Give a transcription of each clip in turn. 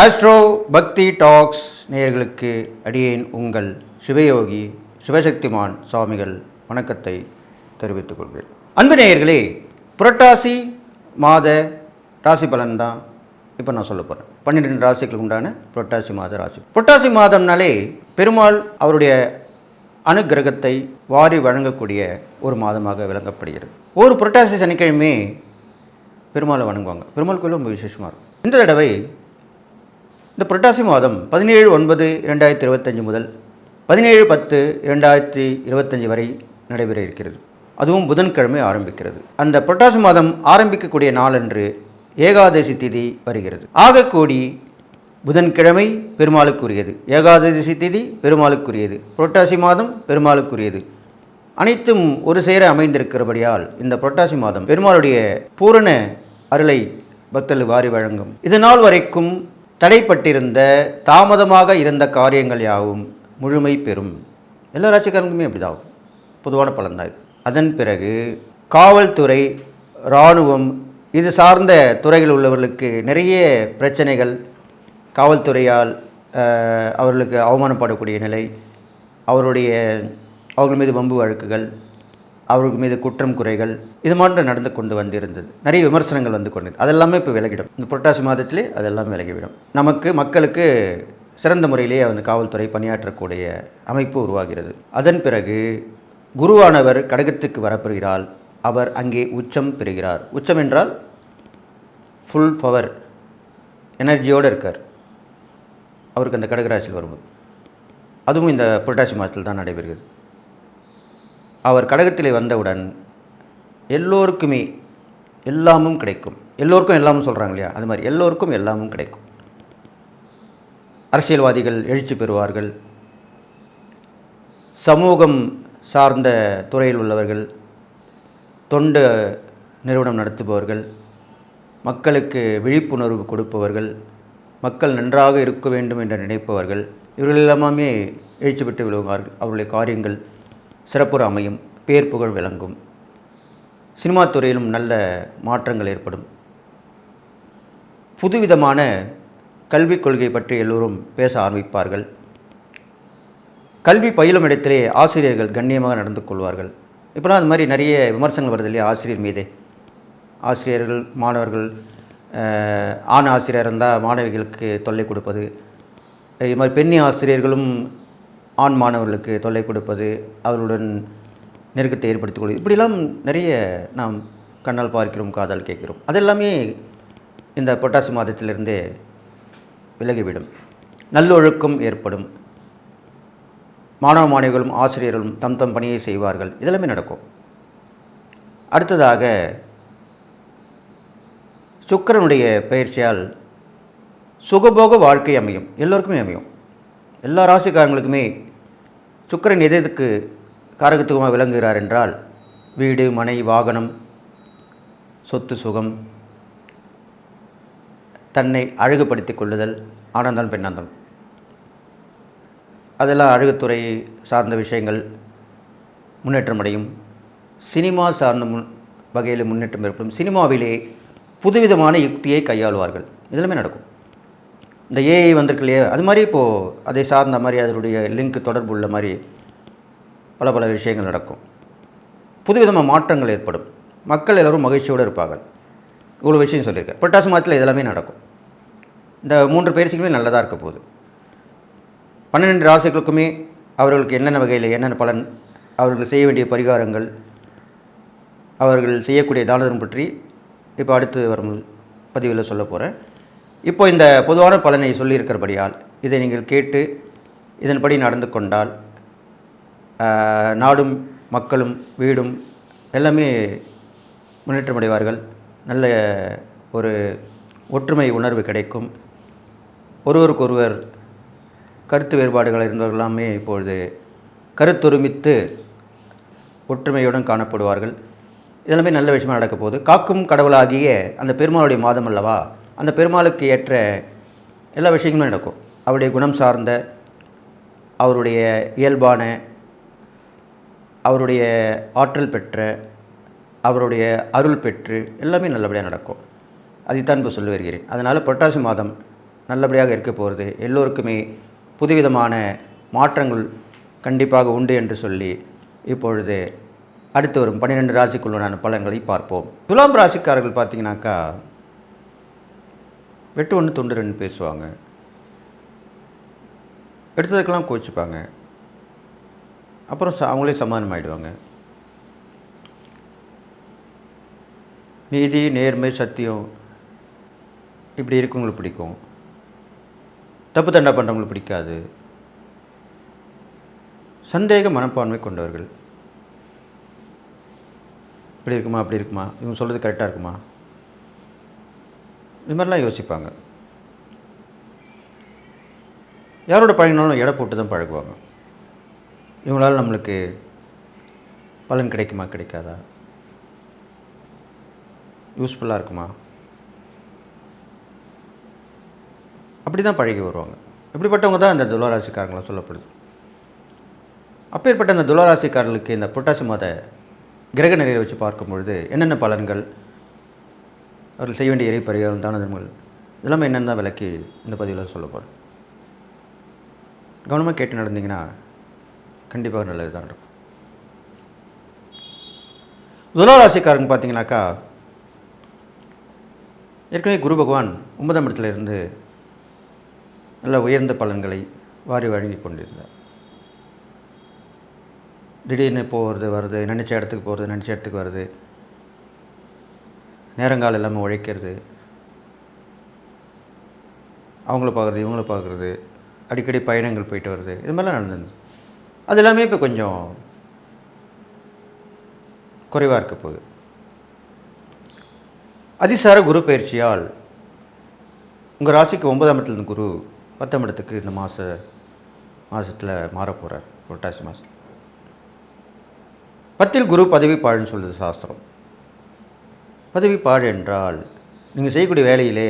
Astro பக்தி tax நேயர்களுக்கு அடியேன் உங்கள் சிவயோகி சிவசக்திமான் சுவாமிகள் வணக்கத்தை தெரிவித்துக் கொள்கிறேன். அன்பு நேயர்களே புரட்டாசி மாத ராசி பலன் தான் இப்போ நான் சொல்ல போகிறேன் பன்னிரெண்டு ராசிகளுக்கு உண்டான புரட்டாசி மாத ராசி. புரட்டாசி மாதம்னாலே பெருமாள் அவருடைய அனுக்கிரகத்தை வாரி வழங்கக்கூடிய ஒரு மாதமாக விளங்கப்படுகிறது. ஒரு புரட்டாசி சனிக்கிழமை பெருமாளை வணங்குவாங்க. பெருமாள் கோயில் ரொம்ப விசேஷமாக இருக்கும். இந்த தடவை இந்த புரட்டாசி மாதம் பதினேழு ஒன்பது இரண்டாயிரத்தி இருபத்தஞ்சி முதல் பதினேழு பத்து இரண்டாயிரத்தி இருபத்தஞ்சி வரை நடைபெற இருக்கிறது. அதுவும் புதன்கிழமை ஆரம்பிக்கிறது. அந்த புரட்டாசி மாதம் ஆரம்பிக்கக்கூடிய நாளன்று ஏகாதசி திதி வருகிறது. ஆகக்கூடி புதன்கிழமை பெருமாளுக்குரியது. ஏகாதசி திதி பெருமாளுக்குரியது. புரட்டாசி மாதம் பெருமாளுக்குரியது. அனைத்தும் ஒரு சேர அமைந்திருக்கிறபடியால் இந்த புரட்டாசி மாதம் பெருமாளுடைய பூரண அருளை பக்தர்கள் வாரி வழங்கும். இது நாள் வரைக்கும் தடைப்பட்டிருந்த தாமதமாக இருந்த காரியங்கள் யாவும் முழுமை பெறும். எல்லா ராசிக்காரங்களுமே அப்படிதான். பொதுவான பலன் தான் இது. அதன் பிறகு காவல்துறை இராணுவம் இது சார்ந்த துறைகள் உள்ளவர்களுக்கு நிறைய பிரச்சனைகள் காவல்துறையால் அவர்களுக்கு அவமானப்படக்கூடிய நிலை அவருடைய அவர்கள் மீது வம்பு வழக்குகள் அவர்கள் மீது குற்றம் குறைகள் இது மாதிரி நடந்து கொண்டு வந்திருந்தது. நிறைய விமர்சனங்கள் வந்து கொண்டது. அதெல்லாமே இப்போ விலகிடும். இந்த புரட்டாசி மாதத்திலே அதெல்லாம் விலகிவிடும். நமக்கு மக்களுக்கு சிறந்த முறையிலே அந்த காவல்துறை பணியாற்றக்கூடிய அமைப்பு உருவாகிறது. அதன் பிறகு குருவானவர் கடகத்துக்கு வரப்பெறுகிறார் அவர் அங்கே உச்சம் பெறுகிறார். உச்சம் என்றால் ஃபுல் பவர் எனர்ஜியோடு இருக்கார். அவருக்கு அந்த கடகராசியில் வரும்போது. அதுவும் இந்த புரட்டாசி மாதத்தில் தான் நடைபெறுகிறது. அவர் கடகத்திலே வந்தவுடன் எல்லோருக்குமே எல்லாமும் கிடைக்கும். எல்லோருக்கும் எல்லாமும் சொல்கிறாங்க இல்லையா? அது மாதிரி எல்லோருக்கும் எல்லாமும் கிடைக்கும். அரசியல்வாதிகள் எழுச்சி பெறுவார்கள். சமூகம் சார்ந்த துறையில் உள்ளவர்கள் தொண்டு நிறுவனம் நடத்துபவர்கள் மக்களுக்கு விழிப்புணர்வு கொடுப்பவர்கள் மக்கள் நன்றாக இருக்க வேண்டும் என்று நினைப்பவர்கள் இவர்கள் எல்லாமே எழுச்சி பெற்று விழுவார்கள் அவருடைய காரியங்கள் சிறப்புற அமையும் பேர் புகழ் விளங்கும். சினிமா துறையிலும் நல்ல மாற்றங்கள் ஏற்படும். புதுவிதமான கல்விக் கொள்கை பற்றி எல்லோரும் பேச ஆரம்பிப்பார்கள். கல்வி பயிலும் இடத்திலே ஆசிரியர்கள் கண்ணியமாக நடந்து கொள்வார்கள். இப்போலாம் அது மாதிரி நிறைய விமர்சனங்கள் வருது இல்லையா ஆசிரியர் மீதே? ஆசிரியர்கள் மாணவர்கள் ஆண் ஆசிரியர் இருந்தால் மாணவிகளுக்கு தொல்லை கொடுப்பது. இது மாதிரி பெண்ணி ஆசிரியர்களும் ஆண் மாணவர்களுக்கு தொல்லை கொடுப்பது அவர்களுடன் நெருக்கத்தை ஏற்படுத்திக் கொள்வது இப்படிலாம் நிறைய நாம் கண்ணால் பார்க்கிறோம் காதால் கேட்கிறோம். அதெல்லாமே இந்த பொட்டாசி மாதத்திலிருந்தே விலகிவிடும். நல்லொழுக்கம் ஏற்படும். மாணவ மாணவிகளும் ஆசிரியர்களும் தம் தம் பணியை செய்வார்கள். இதெல்லாமே நடக்கும். அடுத்ததாக சுக்கிரனுடைய பயிற்சியால் சுகபோக வாழ்க்கை அமையும். எல்லோருக்குமே அமையும். எல்லா ராசிக்காரங்களுக்குமே சுக்கிரன் எதற்கு எதுக்கு காரகத்துவமாக விளங்குகிறார் என்றால் வீடு மனை வாகனம் சொத்து சுகம் தன்னை அழகுபடுத்திக் கொள்ளுதல் ஆனந்தம் பெண்ணந்தம். அதெல்லாம் அழகுத்துறை சார்ந்த விஷயங்கள் முன்னேற்றம் அடையும். சினிமா சார்ந்த முன் வகையில் முன்னேற்றம் ஏற்படும். சினிமாவிலே புதுவிதமான யுக்தியை கையாளுவார்கள். இதெல்லாமே நடக்கும். இந்த ஏஐ வந்திருக்கு இல்லையா அது மாதிரி இப்போது அதை சார்ந்த மாதிரி அதனுடைய லிங்க் தொடர்பு உள்ள மாதிரி பல பல விஷயங்கள் நடக்கும். புதுவிதமாக மாற்றங்கள் ஏற்படும். மக்கள் எல்லோரும் மகிழ்ச்சியோடு இருப்பார்கள். இவ்வளோ விஷயம் சொல்லியிருக்கேன். புரட்டாசி மாதத்தில் இதெல்லாமே நடக்கும். இந்த மூன்று பயிற்சிக்குமே நல்லதாக இருக்க போகுது. பன்னிரெண்டு ராசிகளுக்குமே அவர்களுக்கு என்னென்ன வகையில் என்னென்ன பலன் அவர்கள் செய்ய வேண்டிய பரிகாரங்கள் அவர்கள் செய்யக்கூடிய தானதம் பற்றி இப்போ அடுத்து வரும் பதிவில் சொல்ல போகிறேன் இப்போ இந்த பொதுவான பலனை சொல்லியிருக்கிறபடியால் இதை நீங்கள் கேட்டு இதன்படி நடந்து கொண்டால் நாடும் மக்களும் வீடும் எல்லாமே முன்னேற்றம் அடைவார்கள் நல்ல ஒரு ஒற்றுமை உணர்வு கிடைக்கும். ஒருவருக்கொருவர் கருத்து வேறுபாடுகள் இருந்தவர்களாமே இப்பொழுது கருத்தொருமித்து ஒற்றுமையுடன் காணப்படுவார்கள். இதெல்லாமே நல்ல விஷயமாக நடக்க போகுது காக்கும் கடவுளாகிய அந்த பெருமாளுடைய மாதம் அல்லவா? அந்த பெருமாளுக்கு ஏற்ற எல்லா விஷயங்களும் நடக்கும். அவருடைய குணம் சார்ந்த அவருடைய இயல்பான அவருடைய ஆற்றல் பெற்ற அவருடைய அருள் பெற்று எல்லாமே நல்லபடியாக நடக்கும். அதைத்தான் இப்போ சொல்லி வருகிறேன். அதனால் புரட்டாசி மாதம் நல்லபடியாக இருக்க போகிறது எல்லோருக்குமே புதுவிதமான மாற்றங்கள் கண்டிப்பாக உண்டு என்று சொல்லி இப்பொழுது அடுத்து வரும் பன்னிரெண்டு ராசிக்குள்ளான பலன்களை பார்ப்போம். துலாம் ராசிக்காரர்கள் பார்த்தீங்கன்னாக்கா வெட்டு ஒன்று துண்டு ரெண்டு பேசுவாங்க. எடுத்ததுக்கெல்லாம் கோச்சிப்பாங்க. அப்புறம் ச- அவங்களே சமாதானம் ஆகிடுவாங்க நீதி நேர்மை சத்தியம் இப்படி இருக்கவங்களுக்கு பிடிக்கும். தப்பு தண்டா பண்ணுறவங்களுக்கு பிடிக்காது. சந்தேக மனப்பான்மை கொண்டவர்கள். இப்படி இருக்குமா அப்படி இருக்குமா? இவங்க சொல்கிறது கரெக்டாக இருக்குமா? இது மாதிரிலாம் யோசிப்பாங்க. யாரோட பழகினாலும் எடை போட்டு தான் பழகுவாங்க. இவங்களால நம்மளுக்கு பலன் கிடைக்குமா கிடைக்காதா? யூஸ்ஃபுல்லாக இருக்குமா? அப்படி தான் பழகி வருவாங்க. இப்படிப்பட்டவங்க தான் இந்த துளராசிக்காரங்களாம் சொல்லப்படுது. அப்பேற்பட்ட அந்த துளராசிக்காரர்களுக்கு இந்த புரட்டாசி மாத கிரக நிலையை வச்சு பார்க்கும் பொழுது என்னென்ன பலன்கள் அவர்கள் செய்ய வேண்டிய இறை பரிகாரம் தான தர்மங்கள். இதெல்லாமே என்னென்ன விளக்கி இந்த பதிவில் சொல்ல போகிறேன் கவனமாக கேட்டு நடந்தீங்கன்னா கண்டிப்பாக நல்லது தான் இருக்கும். துலாராசிக்காரங்க பார்த்தீங்கன்னாக்கா ஏற்கனவே குரு பகவான் ஒன்பதாம் இடத்துல இருந்து நல்ல உயர்ந்த பலன்களை வாரி வழங்கி கொண்டிருந்தார். திடீர்னு போகிறது வருது நினச்ச இடத்துக்கு போகிறது நினச்ச இடத்துக்கு வருது நேரங்காலம் இல்லாமல் உழைக்கிறது. அவங்கள பார்க்குறது இவங்கள பார்க்குறது அடிக்கடி பயணங்கள் போயிட்டு வருது இது மாதிரிலாம் நடந்தது அது எல்லாமே இப்போ கொஞ்சம் குறைவாக இருக்க போகுது. அதிசார குரு பயிற்சியால் உங்கள் ராசிக்கு ஒன்பதாம் இடத்துல குரு பத்தாம் இடத்துக்கு இந்த மாத மாதத்தில் மாறப்போகிறார் புரட்டாசி மாதம் பத்தில் குரு பதவி பாழ்னு சொல்லுது சாஸ்திரம். பதவி என்றால் நீங்கள் செய்யக்கூடிய வேலையிலே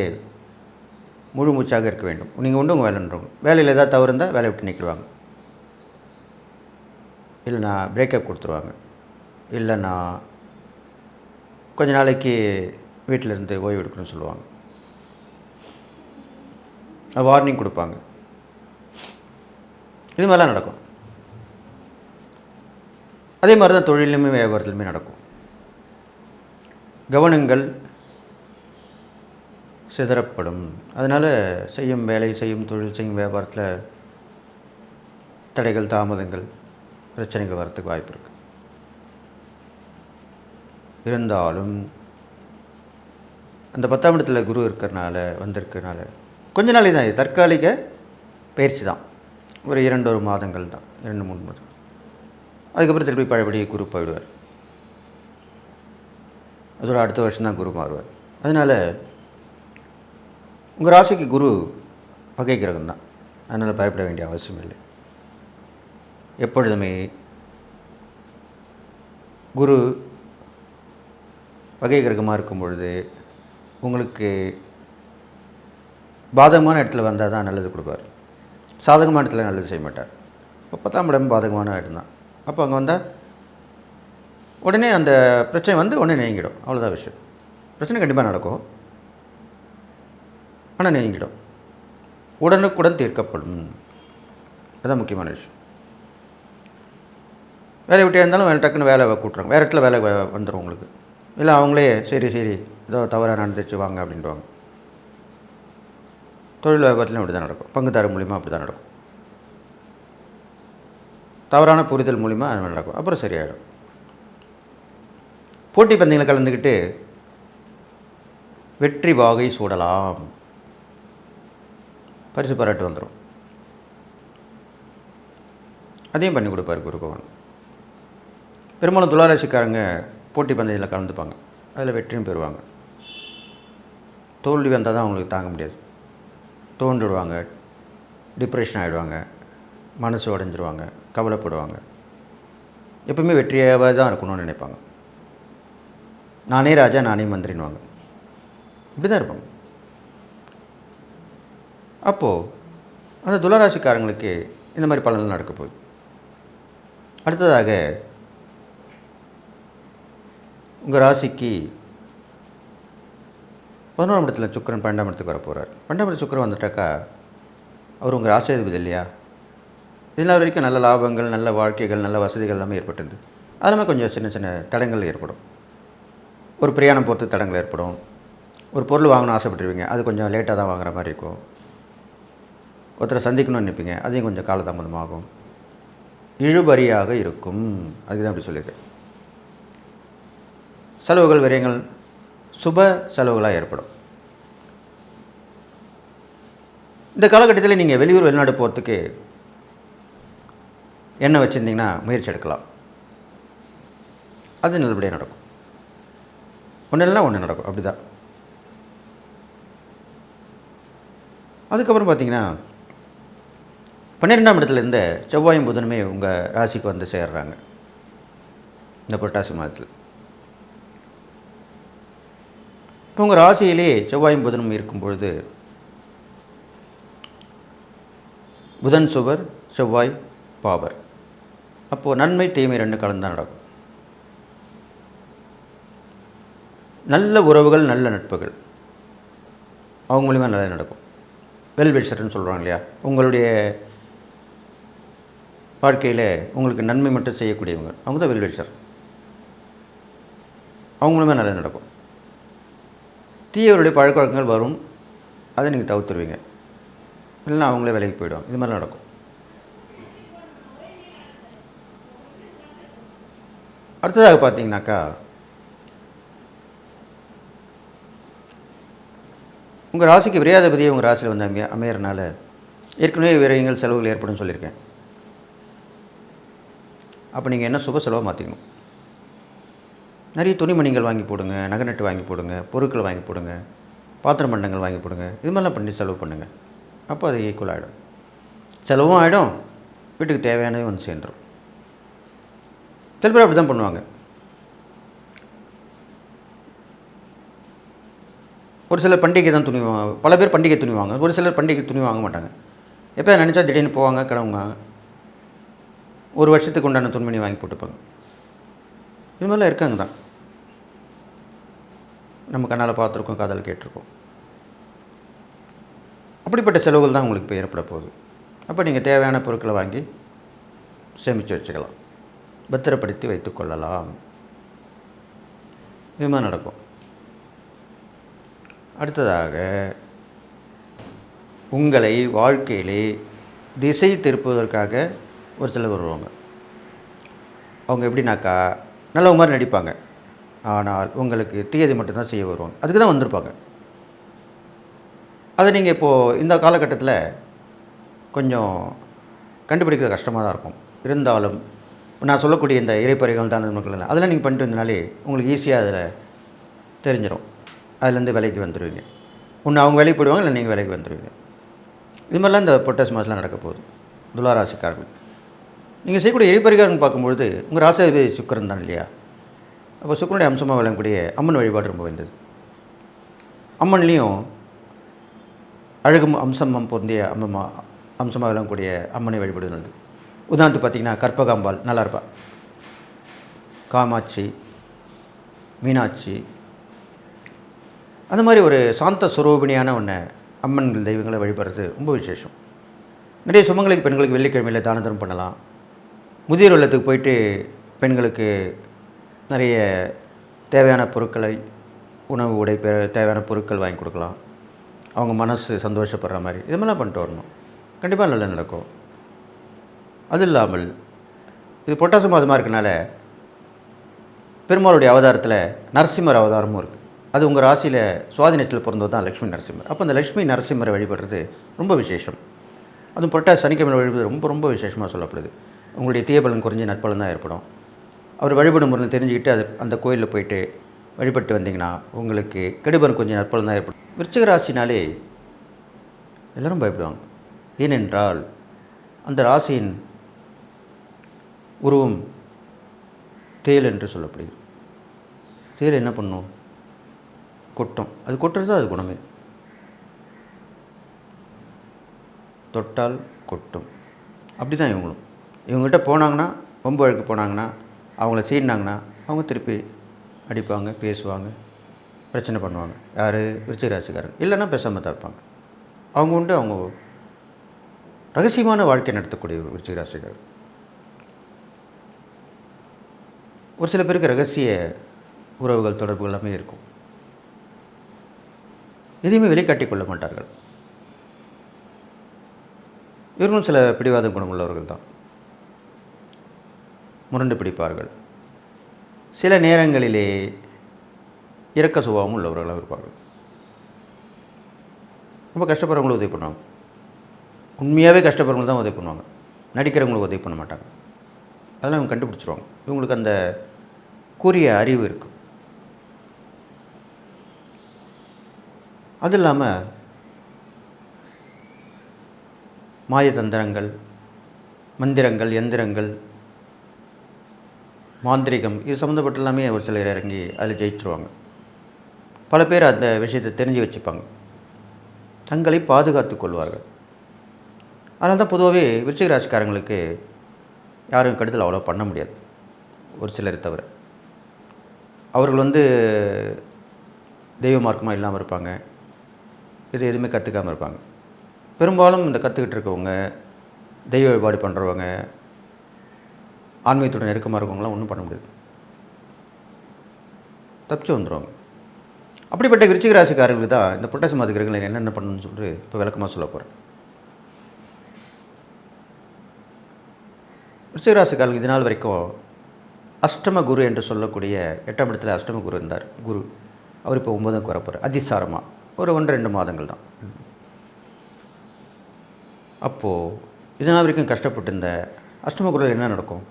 முழு மூச்சாக இருக்க வேண்டும். நீங்கள் உண்டு உங்கள் வேலைன்றவங்க வேலையில் ஏதாவது தவறு இருந்தால் வேலையை விட்டு நிற்கிடுவாங்க இல்லைனா பிரேக்கப் கொடுத்துருவாங்க. இல்லைன்னா கொஞ்ச நாளைக்கு வீட்டில் இருந்து ஓய்வு எடுக்கணும்னு சொல்லுவாங்க. வார்னிங் கொடுப்பாங்க. இது மாதிரிலாம் நடக்கும். அதே மாதிரி தான் தொழிலுமே வியாபாரத்துலையுமே நடக்கும். கவனங்கள் சிதறப்படும். அதனால் செய்யும் வேலை செய்யும் தொழில் செய்யும் வியாபாரத்தில் தடைகள் தாமதங்கள் பிரச்சனைகள் வரத்துக்கு வாய்ப்பு இருக்குது இருந்தாலும் அந்த பத்தாம் இடத்துல குரு இருக்கிறனால வந்திருக்கிறனால கொஞ்ச நாளே தான் இது. தற்காலிக பயிற்சி தான். ஒரு இரண்டு ஒரு மாதங்கள் தான். இரண்டு மூணு மாதம் அதுக்கப்புறம் திருப்பி பழையபடி குரு போயிடுவார். அதோட அடுத்த வருஷம் தான் குரு மாறுவார். அதனால் உங்கள் ராசிக்கு குரு பகை கிரகம் தான் அதனால் பயப்பட வேண்டிய அவசியம் இல்லை. எப்பொழுதுமே குரு பகை கிரகமாக இருக்கும் பொழுது உங்களுக்கு பாதகமான இடத்துல வந்தால் தான் நல்லது கொடுப்பார். சாதகமான இடத்துல நல்லது செய்ய மாட்டார். இப்போ பத்தாம் இடம் பாதகமான இடம் தான் அப்போ அங்கே வந்தால் உடனே அந்த பிரச்சனை வந்து உடனே நீங்கிடும். அவ்வளோதான் விஷயம். பிரச்சனை கண்டிப்பாக நடக்கும். ஆனால் நீங்கிடும். உடனுக்குடன் தீர்க்கப்படும். அதுதான் முக்கியமான விஷயம். வேலை விட்டே இருந்தாலும் வேலை டக்குன்னு வேலை கூட்டுறாங்க. வேறு இடத்துல வேலை வந்துடும் உங்களுக்கு. இல்லை அவங்களே சரி சரி ஏதோ தவறாக நடந்துச்சு வாங்க அப்படின்வாங்க தொழில் வியாபாரத்துலையும் அப்படி தான் நடக்கும். பங்குதாரர் மூலிமா அப்படி தான் நடக்கும். தவறான புரிதல் மூலிமா அது மாதிரி நடக்கும். அப்புறம் சரியாயிடும். போட்டி பந்தயங்களில் கலந்துக்கிட்டு வெற்றி வாகை சூடலாம். பரிசு பாராட்டு வந்துடும் அதையும் பண்ணி கொடுப்பார் குருபவன் பெரும்பாலும் துளாராசிக்காரங்க போட்டி பந்தயத்தில் கலந்துப்பாங்க. அதில் வெற்றியும் பெறுவாங்க. தோல்வி வந்தால் தான் அவங்களுக்கு தாங்க முடியாது. தோண்டுடுவாங்க. டிப்ரெஷன் ஆகிடுவாங்க மனசு உடஞ்சிடுவாங்க கவலைப்படுவாங்க. எப்பவுமே வெற்றியாகவே தான் இருக்கணும்னு நினைப்பாங்க. நானே ராஜா நானே மந்திரின்வாங்க இப்படி தான் இருப்பாங்க. அப்போது அந்த துளராசிக்காரங்களுக்கு இந்த மாதிரி பலன்கள் நடக்க போகுது. அடுத்ததாக உங்கள் ராசிக்கு பதினோராம் இடத்துல சுக்கரன் பன்னெண்டாம் இடத்துக்கு வர போகிறார் பன்னெண்டாம் இடத்துல சுக்கரன் வந்துட்டாக்கா அவர் உங்கள் ராசியாதிபதி இல்லையா? இதனால் வரைக்கும் நல்ல லாபங்கள் நல்ல வாழ்க்கைகள் நல்ல வசதிகள் எல்லாமே ஏற்பட்டது அதெல்லாமே கொஞ்சம் சின்ன சின்ன தடங்கள் ஏற்படும். ஒரு பிரயாணம் பொறுத்து தடங்கள் ஏற்படும். ஒரு பொருள் வாங்கணும்னு ஆசைப்பட்டுருவீங்க அது கொஞ்சம் லேட்டாக தான் வாங்குற மாதிரி இருக்கும். ஒருத்தரை சந்திக்கணும்னு நினைப்பீங்க. அதையும் கொஞ்சம் காலதாமதமாகும். இழுபறியாக இருக்கும். அதுக்கு தான் அப்படி சொல்லியிருக்கேன் செலவுகள் விரயங்கள் சுப செலவுகளாக ஏற்படும். இந்த காலகட்டத்தில் நீங்கள் வெளியூர் வெளிநாடு போகிறதுக்கு என்ன வச்சுருந்தீங்கன்னா முயற்சி எடுக்கலாம். அது நல்லபடியாக நடக்கும். ஒன்று இல்லைனா ஒன்று நடக்கும் அப்படி தான் அதுக்கப்புறம் பார்த்தீங்கன்னா பன்னிரெண்டாம் இடத்துலேருந்து செவ்வாயும் புதனுமே உங்கள் ராசிக்கு வந்து சேர்றாங்க. இந்த புரட்டாசி மாதத்தில். இப்போ உங்கள் ராசியிலே செவ்வாயும் புதனும் இருக்கும் பொழுது புதன் சுவர் செவ்வாய் பாவர். அப்போது நன்மை தீமை ரெண்டு கலந்து தான் நடக்கும். நல்ல உறவுகள் நல்ல நட்புகள். அவங்க மூலிமா நல்லது நடக்கும். வெல்விஷர்னு சொல்கிறாங்க இல்லையா? உங்களுடைய வாழ்க்கையில் உங்களுக்கு நன்மை மட்டும் செய்யக்கூடியவங்க அவங்க தான் வெல்விஷர் அவங்க மூலமாக நல்லது நடக்கும். தீயவருடைய பழக்க வழக்கங்கள் வரும். அதை நீங்கள் தவிர்த்துருவீங்க. இல்லைன்னா அவங்களே விலைக்கு போயிடும் இது மாதிரி நடக்கும். அடுத்ததாக பார்த்தீங்கன்னாக்கா உங்கள் ராசிக்கு விரையாதிபதியை உங்கள் ராசியில் வந்து அமைய அமையறனால ஏற்கனவே விரயங்கள் செலவுகள் ஏற்படும் சொல்லியிருக்கேன். அப்போ நீங்கள் என்ன சுப செலவாக மாற்றிக்கணும் நிறைய துணிமணிகள் வாங்கி போடுங்க நகை நட்டு வாங்கி போடுங்க பொருட்கள் வாங்கி போடுங்க பாத்திரம் பண்டங்கள் வாங்கி போடுங்க இது மாதிரிலாம் பண்ணி செலவு பண்ணுங்கள் அப்போ அது ஈக்குவல் ஆகிடும் செலவும் ஆகிடும் வீட்டுக்கு தேவையானது வந்து சேர்ந்துடும் சில பேர் அப்படி தான் பண்ணுவாங்க. ஒரு சிலர் பண்டிகை தான் துணி பல பேர் பண்டிகை துணி வாங்க ஒரு சிலர் பண்டிகை துணி வாங்க மாட்டாங்க. எப்போ நினச்சா திடீர்னு போவாங்க கிளம்புங்க ஒரு வருஷத்துக்கு உண்டான துணிமணி வாங்கி போட்டுப்பாங்க. இது மாதிரிலாம் இருக்காங்க தான். நம்ம கண்ணால் பார்த்துருக்கோம் காதல் கேட்டிருக்கோம். அப்படிப்பட்ட செலவுகள் தான் உங்களுக்கு இப்போ ஏற்பட போகுது. அப்போ நீங்கள் தேவையான பொருட்களை வாங்கி சேமித்து வச்சுக்கலாம். பத்திரப்படுத்தி வைத்துக்கொள்ளலாம் இது மாதிரி நடக்கும். அடுத்ததாக உங்களை வாழ்க்கையிலே திசை திருப்புவதற்காக ஒரு சிலர் வருவாங்க. அவங்க எப்படின்னாக்கா நல்லவங்க மாதிரி நடிப்பாங்க. ஆனால் உங்களுக்கு தீயதை மட்டும்தான் செய்ய வருவாங்க. அதுக்கு தான் வந்திருப்பாங்க. அதை நீங்கள் இப்போது இந்த காலகட்டத்தில் கொஞ்சம் கண்டுபிடிக்கிறது கஷ்டமாக தான் இருக்கும். இருந்தாலும் நான் சொல்லக்கூடிய இந்த இறைப்பறைகள் தான் மக்கள் அதெல்லாம் நீங்கள் பண்ணிட்டு வந்தனாலே உங்களுக்கு ஈஸியாக அதில் தெரிஞ்சிடும் அதுலேருந்து விலைக்கு வந்துடுவீங்க. ஒன்று அவங்க வேலைக்கு போயிடுவாங்க இல்லை நீங்கள் விலைக்கு வந்துடுவீங்க. இது மாதிரிலாம் இந்த பொட்டாசி மாதத்தில் நடக்க போகுது துளாராசிக்காரர்கள் நீங்கள் செய்யக்கூடிய எரிபரிகாரம்னு பார்க்கும்பொழுது உங்கள் ராசாதிபதி சுக்கரன் தான் இல்லையா? அப்போ சுக்கரனுடைய அம்சமாக விளங்கக்கூடிய அம்மன் வழிபாடு ரொம்ப வந்தது அம்மன்லேயும் அழகு அம்சம் பொருந்திய அம்மம்மா அம்சமாக விளங்கக்கூடிய அம்மனை வழிபாடு நல்லது. உதாரணத்துக்கு பார்த்தீங்கன்னா கற்பகாம்பாள் நல்லா இருப்பாள் காமாட்சி மீனாட்சி அந்த மாதிரி ஒரு சாந்த சுரூபிணியான ஒன்று அம்மன்கள் தெய்வங்களை வழிபடுறது ரொம்ப விசேஷம். நிறைய சுமங்களுக்கு பெண்களுக்கு வெள்ளிக்கிழமையில் தான தரம் பண்ணலாம். முதியோர் இல்லத்துக்கு போயிட்டு பெண்களுக்கு நிறைய தேவையான பொருட்களை உணவு உடை பெற தேவையான பொருட்கள் வாங்கி கொடுக்கலாம். அவங்க மனசு சந்தோஷப்படுற மாதிரி இது மாதிரிலாம் பண்ணிட்டு வரணும். கண்டிப்பாக நல்லா நடக்கும். அது இல்லாமல் இது பொட்டாசு மாதமாக இருக்கனால பெருமாளுடைய அவதாரத்தில் நரசிம்மர் அவதாரமும் இருக்குது அது உங்கள் ராசியில் சுவாதினத்தில் பிறந்தது தான் லக்ஷ்மி நரசிம்மர். அப்போ அந்த லக்ஷ்மி நரசிம்மரை வழிபடுறது ரொம்ப விசேஷம். அதுவும் பொட்டாசி சனிக்கிழமை வழிபடுறது ரொம்ப ரொம்ப விசேஷமாக சொல்லப்படுது. உங்களுடைய தீயபலன் குறைஞ்சி நட்பலன் தான் ஏற்படும். அவர் வழிபடும் முறையில் தெரிஞ்சுக்கிட்டு அது அந்த கோயிலில் போயிட்டு வழிபட்டு வந்தீங்கன்னா உங்களுக்கு கெடுபலன் கொஞ்சம் நற்பலன் தான் ஏற்படும். விருச்சிக ராசினாலே எல்லோரும் பயப்படுவாங்க. ஏனென்றால் அந்த ராசியின் உருவம் தேல் என்று சொல்லப்படுகிறது. தேல் என்ன பண்ணும்? கொட்டும். அது கொட்டுறது தான் அது குணமே. தொட்டால் கொட்டும். அப்படி தான் இவங்களும். இவங்ககிட்ட போனாங்கன்னா வம்பு வழக்கு போனாங்கன்னா அவங்கள சீனாங்கன்னா அவங்க திருப்பி அடிப்பாங்க பேசுவாங்க பிரச்சனை பண்ணுவாங்க. யார்? விருச்சிகராசிக்காரங்க இல்லைன்னா பேசாமல் தான் இருப்பாங்க. அவங்க உண்டு அவங்க ரகசியமான வாழ்க்கை நடத்தக்கூடிய ஒரு ஒரு சில பேருக்கு ரகசிய உறவுகள் தொடர்புகள் எல்லாமே இருக்கும். எதையுமே வெளிக்காட்டிக் கொள்ள மாட்டார்கள். இவர்களும் சில பிடிவாத குணமுள்ளவர்கள் தான் முரண்டு பிடிப்பார்கள். சில நேரங்களிலே இறக்க சுபாவம் உள்ளவர்களாக இருப்பார்கள். ரொம்ப கஷ்டப்படுறவங்களும் உதவி பண்ணுவாங்க. உண்மையாகவே கஷ்டப்படுறவங்க தான் உதவி பண்ணுவாங்க. நடிக்கிறவங்களுக்கு உதவி பண்ண மாட்டாங்க. அதெல்லாம் இவங்க கண்டுபிடிச்சிருவாங்க. இவங்களுக்கு அந்த கூறிய அறிவு இருக்கும். அது இல்லாமல் மாயதந்திரங்கள் மந்திரங்கள் எந்திரங்கள் மாந்திரிகம் இது சம்மந்தப்பட்ட எல்லாமே ஒரு சிலர் இறங்கி அதில் ஜெயிச்சிருவாங்க. பல பேர் அந்த விஷயத்தை தெரிஞ்சு வச்சுப்பாங்க. தங்களை பாதுகாத்து கொள்வார்கள். அதனால தான் பொதுவாகவே விருச்சிக ராசிக்காரங்களுக்கு யாரும் கெடுதல் அவ்வளோ பண்ண முடியாது. ஒரு சிலர் தவிர. அவர்கள் வந்து தெய்வ மார்க்கமாக இல்லாமல் இருப்பாங்க. இது எதுவுமே கற்றுக்காமல் இருப்பாங்க. பெரும்பாலும் இந்த கற்றுக்கிட்டு இருக்கவங்க தெய்வ வழிபாடு பண்ணுறவங்க ஆன்மீகத்துடன் நெருக்கமாக இருக்கவங்களாம் ஒன்றும் பண்ண முடியாது. தப்பிச்சு வந்துடுவாங்க அப்படிப்பட்ட விருச்சிக ராசிக்காரர்களுக்கு தான் இந்த புரட்டாசி மாத என்னென்ன பண்ணணும்னு சொல்லிட்டு இப்போ விளக்கமாக சொல்ல போகிறேன் விருச்சிக ராசிக்காரங்களுக்கு இது நாள் வரைக்கும் அஷ்டம குரு என்று சொல்லக்கூடிய எட்டாம் இடத்துல அஷ்டம குரு இருந்தார். குரு. அவர் இப்போ ஒன்பதுக்கு வர போகிறார் அதிசாரமாக ஒரு ஒன்று ரெண்டு மாதங்கள் தான். அப்போது இதனால் வரைக்கும் கஷ்டப்பட்டு இந்த அஷ்டம என்ன நடக்கும்?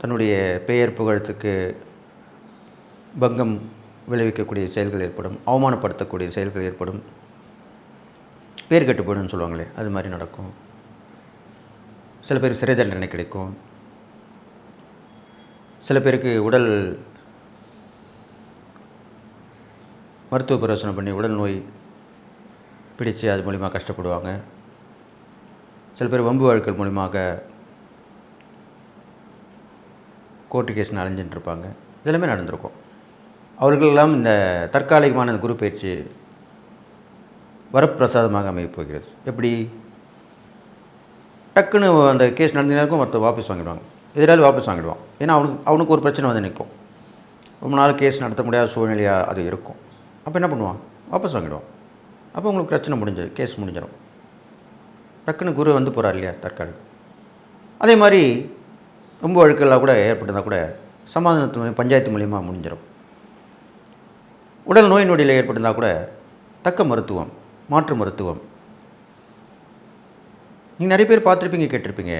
தன்னுடைய பெயர் புகழத்துக்கு பங்கம் விளைவிக்கக்கூடிய செயல்கள் ஏற்படும் அவமானப்படுத்தக்கூடிய செயல்கள் ஏற்படும். பேர் கெட்டு போயிடும்னு சொல்லுவாங்களே அது மாதிரி நடக்கும். சில பேருக்கு சிறை தண்டனை கிடைக்கும். சில பேருக்கு உடல் மருத்துவ பிரயோசனம் பண்ணி உடல் நோய் பிடித்து அது மூலிமா கஷ்டப்படுவாங்க. சில பேர் வம்பு வழக்குகள் மூலிமாக கோர்ட்டு கேஸ் அலைஞ்சிட்டு இருப்பாங்க. இதெல்லாமே நடந்திருக்கும். அவர்களெல்லாம் இந்த தற்காலிகமான இந்த குரு பயிற்சி வரப்பிரசாதமாக அமையப் போகிறது. எப்படி? டக்குன்னு அந்த கேஸ் நடந்திருக்கும் மற்ற வாபஸ் வாங்கிடுவாங்க. எதிராலும் வாபஸ் வாங்கிடுவான். ஏன்னா அவனுக்கு அவனுக்கு ஒரு பிரச்சனை வந்து நிற்கும். ரொம்ப நாள் கேஸ் நடத்த முடியாத சூழ்நிலையாக அது இருக்கும். அப்போ என்ன பண்ணுவான்? வாபஸ் வாங்கிடுவான். அப்போ உங்களுக்கு பிரச்சனை முடிஞ்சது கேஸ் முடிஞ்சிடும் டக்குன்னு குரு வந்து போகிறார் இல்லையா தற்காலிக. அதே மாதிரி ரொம்ப வழக்கெல்லாம் கூட ஏற்பட்டிருந்தால் கூட சமாதானத்து மூலியம் பஞ்சாயத்து மூலியமாக முடிஞ்சிடும் உடல் நோய் நொடியில் ஏற்பட்டிருந்தால் கூட தக்க மருத்துவம் மாற்று மருத்துவம். நீங்கள் நிறைய பேர் பார்த்துருப்பீங்க கேட்டிருப்பீங்க.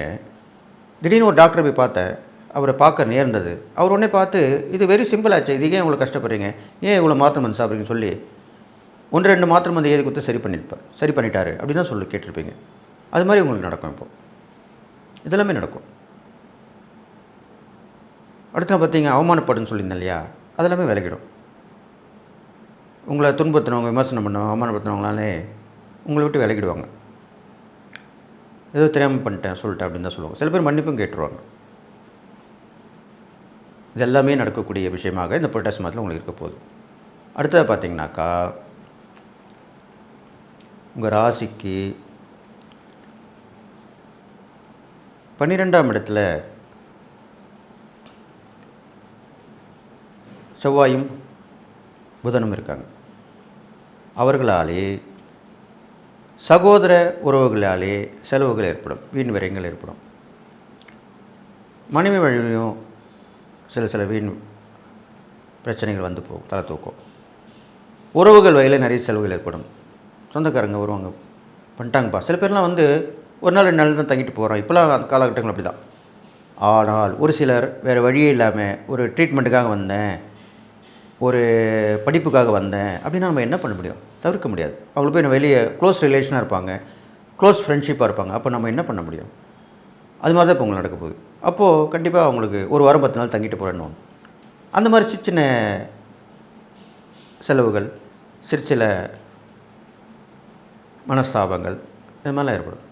திடீர்னு ஒரு டாக்டரை போய் பார்த்தேன் அவரை பார்க்க நேர்ந்தது. அவர் உடனே பார்த்து இது வெரி சிம்பிள் ஆச்சு இது ஏன் இவ்வளோ கஷ்டப்படுறீங்க? ஏன் இவ்வளோ மாத்திரை மருந்து சாப்பிட்றீங்கன்னு சொல்லி? ஒன்று ரெண்டு மாத்திரை மருந்து ஏது கொடுத்து சரி பண்ணியிருப்பார் சரி பண்ணிட்டாரு அப்படி தான் சொல்லி கேட்டிருப்பீங்க. அது மாதிரி உங்களுக்கு நடக்கும் இப்போது இதெல்லாமே நடக்கும். அடுத்து பார்த்தீங்க அவமானப்படுன்னு சொல்லியிருந்தேன் இல்லையா? அதெல்லாமே விலகிடும். உங்களை துன்புறுத்தினவங்க விமர்சனம் பண்ணவங்க அவமானப்படுத்தினவங்களாலே உங்களை விட்டு விலகிடுவாங்க. ஏதோ தெரியாமல் பண்ணிட்டேன் சொல்லிட்டேன் அப்படின்னு தான் சொல்லுவாங்க. சில பேர் மன்னிப்பும் கேட்டுருவாங்க. இதெல்லாமே நடக்கக்கூடிய விஷயமாக இந்த புரட்டாசி மாதத்தில் உங்களுக்கு இருக்க போகுது. அடுத்தது பார்த்திங்கனாக்கா உங்கள் ராசிக்கு பன்னிரெண்டாம் இடத்துல செவ்வாயும் புதனும் இருக்காங்க. அவர்களாலே சகோதர உறவுகளாலே செலவுகள் ஏற்படும் வீண் விரயங்கள் ஏற்படும். மனைவி வழியும் சில சில வீண் பிரச்சனைகள் வந்து போகும் தலை தூக்கும். உறவுகள் வகையில் நிறைய செலவுகள் ஏற்படும். சொந்தக்காரங்க வருவாங்க பண்ணிட்டாங்கப்பா. சில பேர்லாம் வந்து ஒரு நாள் ரெண்டு நாள் தான் தங்கிட்டு போகிறோம் இப்போலாம் அந்த காலகட்டங்கள் அப்படி தான் ஆனால் ஒரு சிலர் வேறு வழியே இல்லாமல் ஒரு ட்ரீட்மெண்ட்டுக்காக வந்தேன் ஒரு படிப்புக்காக வந்தேன் அப்படின்னா நம்ம என்ன பண்ண முடியும்? தவிர்க்க முடியாது. அவங்கள போய் வெளியே க்ளோஸ் ரிலேஷனாக இருப்பாங்க க்ளோஸ் ஃப்ரெண்ட்ஷிப்பாக இருப்பாங்க. அப்போ நம்ம என்ன பண்ண முடியும்? அது மாதிரி தான் இப்போ உங்களுக்கு நடக்க போகுது. அப்போது கண்டிப்பாக அவங்களுக்கு ஒரு வாரம் பத்து நாள் தங்கிட்டு போகிறேன்னு அந்த மாதிரி சின்ன சின்ன செலவுகள் சிறு சில மனஸ்தாபங்கள் இது மாதிரிலாம் ஏற்படும்.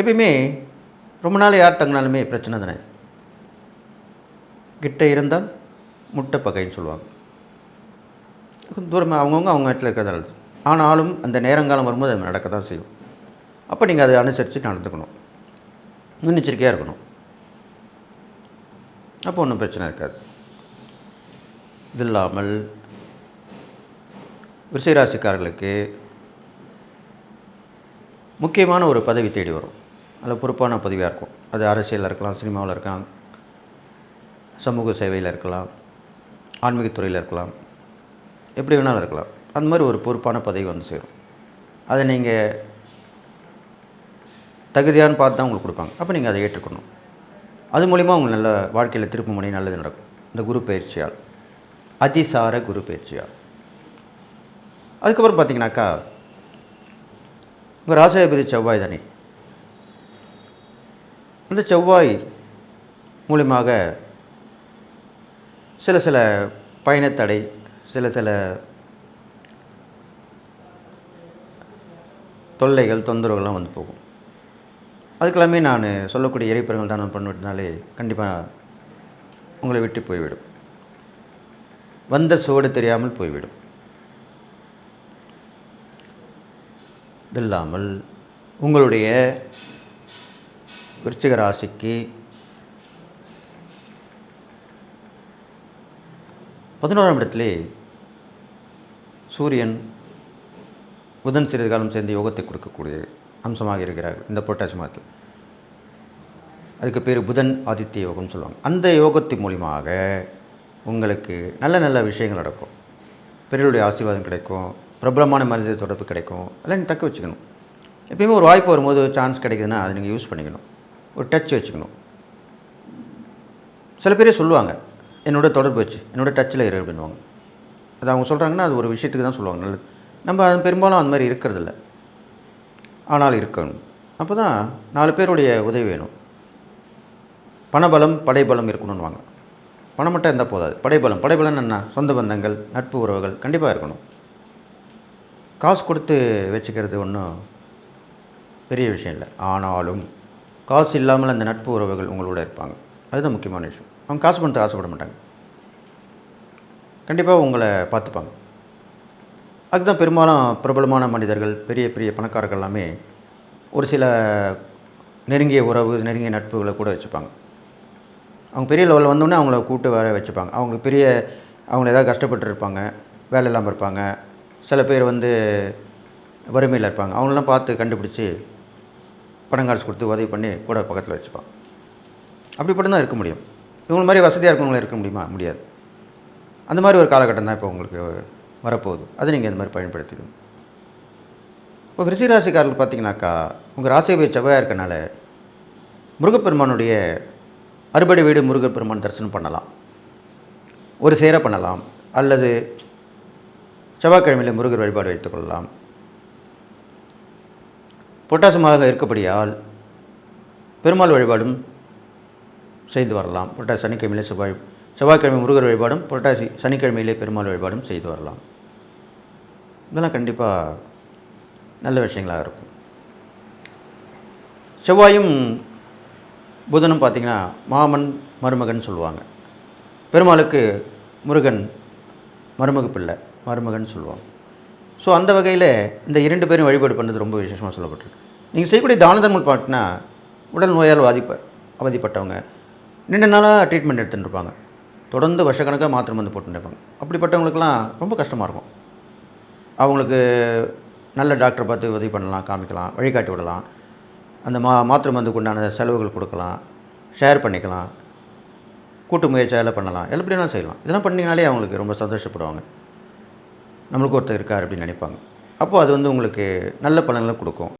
எப்பயுமே ரொம்ப நாள் யார் தங்கினாலுமே பிரச்சனை தானே. கிட்ட இருந்தால் முட்டை பகைன்னு சொல்லுவாங்க. தூரமாக அவங்கவுங்க அவங்க இடத்துல இருக்கிறது நல்லது. ஆனாலும் அந்த நேரங்காலம் வரும்போது அது நடக்க தான் செய்யும். அப்போ நீங்கள் அதை அனுசரித்து நடந்துக்கணும். முன்னெச்சரிக்கையாக இருக்கணும். அப்போ ஒன்றும் பிரச்சனை இருக்காது. இது இல்லாமல் விருச்சிகராசிக்காரர்களுக்கு முக்கியமான ஒரு பதவி தேடி வரும். அதில் பொறுப்பான பதவியாக இருக்கும். அது அரசியலில் இருக்கலாம் சினிமாவில் இருக்கலாம் சமூக சேவையில் இருக்கலாம் ஆன்மீகத்துறையில் இருக்கலாம் எப்படி வேணாலும் இருக்கலாம். அந்த மாதிரி ஒரு பொறுப்பான பதவி வந்து சேரும். அதை நீங்கள் தகுதியான்னு பார்த்து தான் உங்களுக்கு கொடுப்பாங்க. அப்போ நீங்கள் அதை ஏற்றுக்கணும். அது மூலிமா அவங்க நல்ல வாழ்க்கையில் திருப்பு முனை நல்லது நடக்கும். இந்த குரு பயிற்சியால். அதிசார குரு பயிற்சியால். அதுக்கப்புறம் பார்த்தீங்கன்னாக்கா உங்கள் ராசாதிபதி செவ்வாய் தானே. அந்த செவ்வாய் மூலியமாக சில சில பயணத்தடை சில சில தொல்லைகள் தொந்தரவுகள்லாம் வந்து போகும். அதுக்கெல்லாமே நான் சொல்லக்கூடிய இறைப்பெருங்கள் தான் பண்ணிவிட்டனாலே கண்டிப்பாக உங்களை விட்டு போய்விடும். வந்த சுவடு தெரியாமல் போய்விடும். இது இல்லாமல் உங்களுடைய விருச்சிக ராசிக்கு பதினோராம் இடத்திலே சூரியன் புதன் சிறிது காலம் சேர்ந்து யோகத்தை கொடுக்கக்கூடிய அம்சமாக இருக்கிறார்கள் இந்த புரட்டாசி மாதத்தில் அதுக்கு பேர் புதன் ஆதித்ய யோகம்னு சொல்லுவாங்க. அந்த யோகத்தின் மூலியமாக உங்களுக்கு நல்ல நல்ல விஷயங்கள் நடக்கும். பெரியவருடைய ஆசீர்வாதம் கிடைக்கும் பிரபலமான மனித தொடர்பு கிடைக்கும் அதெல்லாம் நீங்கள் தக்க வச்சுக்கணும். எப்பயுமே ஒரு வாய்ப்பு வரும்போது சான்ஸ் கிடைக்குதுன்னா அதை நீங்கள் யூஸ் பண்ணிக்கணும். ஒரு டச் வச்சுக்கணும். சில பேரே சொல்லுவாங்க என்னோட தொடர்பு வச்சு என்னோட டச்சில் இரு அப்படின்வாங்க அது அவங்க சொல்கிறாங்கன்னா அது ஒரு விஷயத்துக்கு தான் சொல்லுவாங்க. நல்லது. நம்ம அது பெரும்பாலும் அந்த மாதிரி இருக்கிறதில்ல. ஆனால் இருக்கணும். அப்போ தான் நாலு பேருடைய உதவி வேணும். பணபலம் படைபலம் இருக்கணும்னுவாங்க. பணம் மட்டும் இருந்தால் போதாது. படைபலம். படைபலம் என்ன? சொந்த பந்தங்கள் நட்பு உறவுகள் கண்டிப்பாக இருக்கணும். காசு கொடுத்து வச்சுக்கிறது ஒன்றும் பெரிய விஷயம் இல்லை. ஆனாலும் காசு இல்லாமல் அந்த நட்பு உறவுகள் உங்களோட இருப்பாங்க. அதுதான் முக்கியமான விஷயம். அவங்க காசு பண்ணுறது ஆசைப்பட மாட்டாங்க. கண்டிப்பாக உங்களை பார்த்துப்பாங்க. அதுதான் பெரும்பாலும் பிரபலமான மனிதர்கள் பெரிய பெரிய பணக்காரர்கள் எல்லாமே ஒரு சில நெருங்கிய உறவு நெருங்கிய நட்புகளை கூட வச்சுப்பாங்க. அவங்க பெரிய லெவலில் வந்தோடனே அவங்கள கூப்பிட்டு வர வச்சுப்பாங்க. அவங்க பெரிய அவங்க ஏதாவது கஷ்டப்பட்டுருப்பாங்க வேலை இல்லாமல் இருப்பாங்க. சில பேர் வந்து வறுமையில் இருப்பாங்க. அவங்களெலாம் பார்த்து கண்டுபிடிச்சி பணம் காசு கொடுத்து உதவி பண்ணி கூட பக்கத்தில் வச்சுப்பான் அப்படிப்பட்டு தான் இருக்க முடியும். இவங்க மாதிரி வசதியாக இருக்கவங்களும் இருக்க முடியுமா? முடியாது. அந்த மாதிரி ஒரு காலகட்டம் தான் இப்போ உங்களுக்கு வரப்போகுது. அதை நீங்கள் இந்த மாதிரி பயன்படுத்திக்கணும். இப்போ விருச்சிகராசிக்காரர்கள் பார்த்தீங்கன்னாக்கா உங்கள் ராசியை செவ்வாயாக இருக்கனால முருகப்பெருமானுடைய அறுபடை வீடு முருகப்பெருமான் தரிசனம் பண்ணலாம். ஒரு சேர பண்ணலாம். அல்லது செவ்வாய்க்கிழமையில் முருகர் வழிபாடு வைத்துக்கொள்ளலாம் பொட்டாசமாக இருக்கப்படியால் பெருமாள் வழிபாடும் செய்து வரலாம். புரட்டாசி சனிக்கிழமையிலே செவ்வாய் செவ்வாய்க்கிழமை முருகர் வழிபாடும் புரட்டாசி சனிக்கிழமையிலே பெருமாள் வழிபாடும் செய்து வரலாம். இதெல்லாம் கண்டிப்பாக நல்ல விஷயங்களாக இருக்கும். செவ்வாயும் புதனும் பார்த்திங்கன்னா மாமன் மருமகன் சொல்லுவாங்க. பெருமாளுக்கு முருகன் மருமக பிள்ளை மருமகன் சொல்லுவாங்க. ஸோ அந்த வகையில் இந்த இரண்டு பேரும் வழிபாடு பண்ணது ரொம்ப விசேஷமாக சொல்லப்பட்டிருக்கு. நீங்கள் செய்யக்கூடிய தான தர்மல் பாட்டுனா உடல் நோயால் பாதிப்ப அவதிப்பட்டவங்க நீண்ட நாளாக ட்ரீட்மெண்ட் எடுத்துகிட்டு இருப்பாங்க. தொடர்ந்து வருஷக்கணக்காக மாத்திரம் வந்து போட்டுட்டு இருப்பாங்க. அப்படிப்பட்டவங்களுக்கெல்லாம் ரொம்ப கஷ்டமாக இருக்கும். அவங்களுக்கு நல்ல டாக்டரை பார்த்து உதவி பண்ணலாம் காமிக்கலாம் வழிகாட்டி விடலாம். அந்த மா மாத்திரை மருந்துக்கு உண்டான செலவுகள் கொடுக்கலாம் ஷேர் பண்ணிக்கலாம் கூட்டு முயற்சியால் பண்ணலாம் எல்லாம் செய்யலாம். இதெல்லாம் பண்ணிங்கனாலே அவங்களுக்கு ரொம்ப சந்தோஷப்படுவாங்க. நம்மளுக்கு ஒருத்தர் இருக்கார் அப்படின்னு நினைப்பாங்க. அப்போது அது வந்து உங்களுக்கு நல்ல பலன்களை கொடுக்கும்.